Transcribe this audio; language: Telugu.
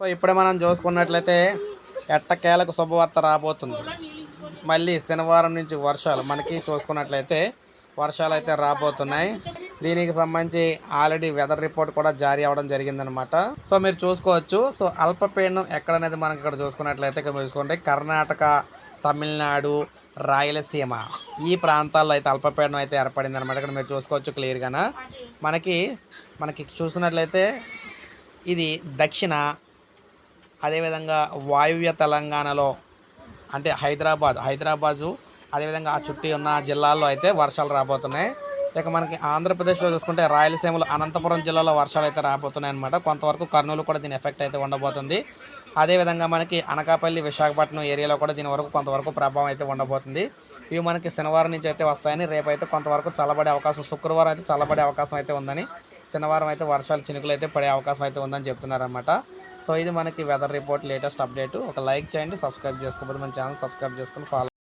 సో ఇప్పుడే మనం చూసుకున్నట్లయితే ఎట్టకేలకు శుభవార్త రాబోతుంది. మళ్ళీ శనివారం నుంచి వర్షాలు మనకి చూసుకున్నట్లయితే వర్షాలు అయితే రాబోతున్నాయి. దీనికి సంబంధించి ఆల్రెడీ వెదర్ రిపోర్ట్ కూడా జారీ అవ్వడం జరిగిందనమాట సో మీరు చూసుకోవచ్చు. సో అల్పపీడనం ఎక్కడనేది మనకి ఇక్కడ చూసుకున్నట్లయితే ఇక్కడ చూసుకుంటే కర్ణాటక తమిళనాడు రాయలసీమ ఈ ప్రాంతాల్లో అయితే అల్పపీడనం అయితే ఏర్పడింది అనమాట ఇక్కడ మీరు చూసుకోవచ్చు క్లియర్గాన మనకి మనకి చూసుకున్నట్లయితే ఇది దక్షిణ అదేవిధంగా వాయువ్య తెలంగాణలో అంటే హైదరాబాద్ హైదరాబాదు అదేవిధంగా ఆ చుట్టూ ఉన్న జిల్లాల్లో అయితే వర్షాలు రాబోతున్నాయి. ఇక మనకి ఆంధ్రప్రదేశ్లో చూసుకుంటే రాయలసీమలో అనంతపురం జిల్లాలో వర్షాలు అయితే రాబోతున్నాయి అనమాట కొంతవరకు కర్నూలు కూడా దీని ఎఫెక్ట్ అయితే ఉండబోతుంది. అదేవిధంగా మనకి అనకాపల్లి విశాఖపట్నం ఏరియాలో కూడా దీని వరకు కొంతవరకు ప్రభావం అయితే ఉండబోతుంది. ఇవి మనకి శనివారం నుంచి అయితే వస్తాయని రేపు అయితే కొంతవరకు చల్లబడే అవకాశం శుక్రవారం అయితే చల్లబడే అవకాశం అయితే ఉందని శనివారం అయితే వర్షాలు చినుకులు అయితే పడే అవకాశం అయితే ఉందని చెప్తున్నారన్నమాట. సో ఇది మనకి వెదర్ రిపోర్ట్ లేటెస్ట్ అప్డేట్ ఒక లైక్ చేయండి సబ్స్క్రైబ్ చేసుకోకపోతే మన ఛానల్ సబ్స్క్రైబ్ చేసుకుని ఫాలో